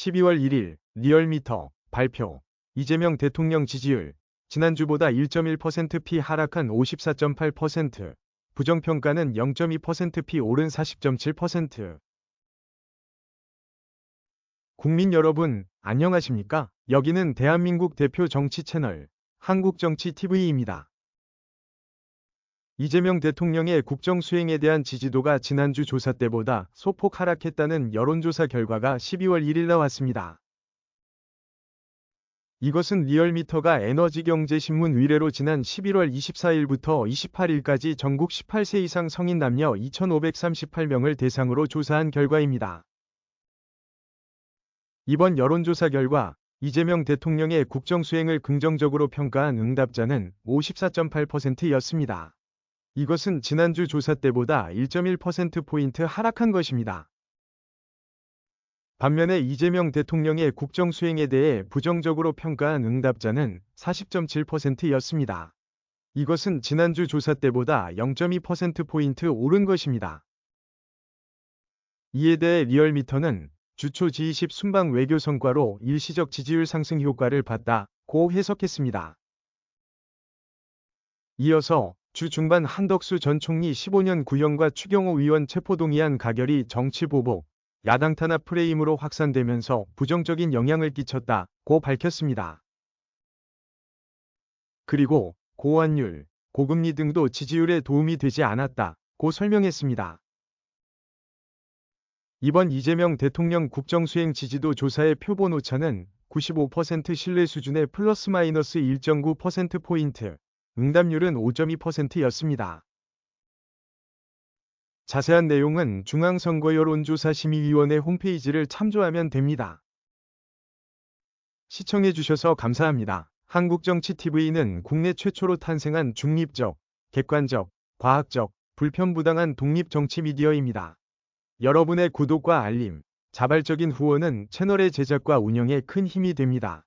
12월 1일 리얼미터 발표 이재명 대통령 지지율 지난주보다 1.1%피 하락한 54.8% 부정평가는 0.2%피 오른 40.7% 국민 여러분 안녕하십니까? 여기는 대한민국 대표 정치 채널 한국정치TV입니다. 이재명 대통령의 국정 수행에 대한 지지도가 지난주 조사 때보다 소폭 하락했다는 여론조사 결과가 12월 1일 나왔습니다. 이것은 리얼미터가 에너지경제신문 의뢰로 지난 11월 24일부터 28일까지 전국 18세 이상 성인 남녀 2,538명을 대상으로 조사한 결과입니다. 이번 여론조사 결과 이재명 대통령의 국정 수행을 긍정적으로 평가한 응답자는 54.8%였습니다. 이것은 지난주 조사 때보다 1.1%포인트 하락한 것입니다. 반면에 이재명 대통령의 국정 수행에 대해 부정적으로 평가한 응답자는 40.7%였습니다. 이것은 지난주 조사 때보다 0.2%포인트 오른 것입니다. 이에 대해 리얼미터는 주초 G20 순방 외교 성과로 일시적 지지율 상승 효과를 봤다고 해석했습니다. 이어서 주 중반 한덕수 전 총리 15년 구형과 추경호 의원 체포동의안 가결이 정치보복, 야당 탄압 프레임으로 확산되면서 부정적인 영향을 끼쳤다고 밝혔습니다. 그리고 고환율, 고금리 등도 지지율에 도움이 되지 않았다고 설명했습니다. 이번 이재명 대통령 국정수행 지지도 조사의 표본 오차는 95% 신뢰 수준의 플러스 마이너스 1.9%포인트, 응답률은 5.2%였습니다. 자세한 내용은 중앙선거여론조사심의위원회 홈페이지를 참조하면 됩니다. 시청해주셔서 감사합니다. 한국정치TV는 국내 최초로 탄생한 중립적, 객관적, 과학적, 불편부당한 독립정치 미디어입니다. 여러분의 구독과 알림, 자발적인 후원은 채널의 제작과 운영에 큰 힘이 됩니다.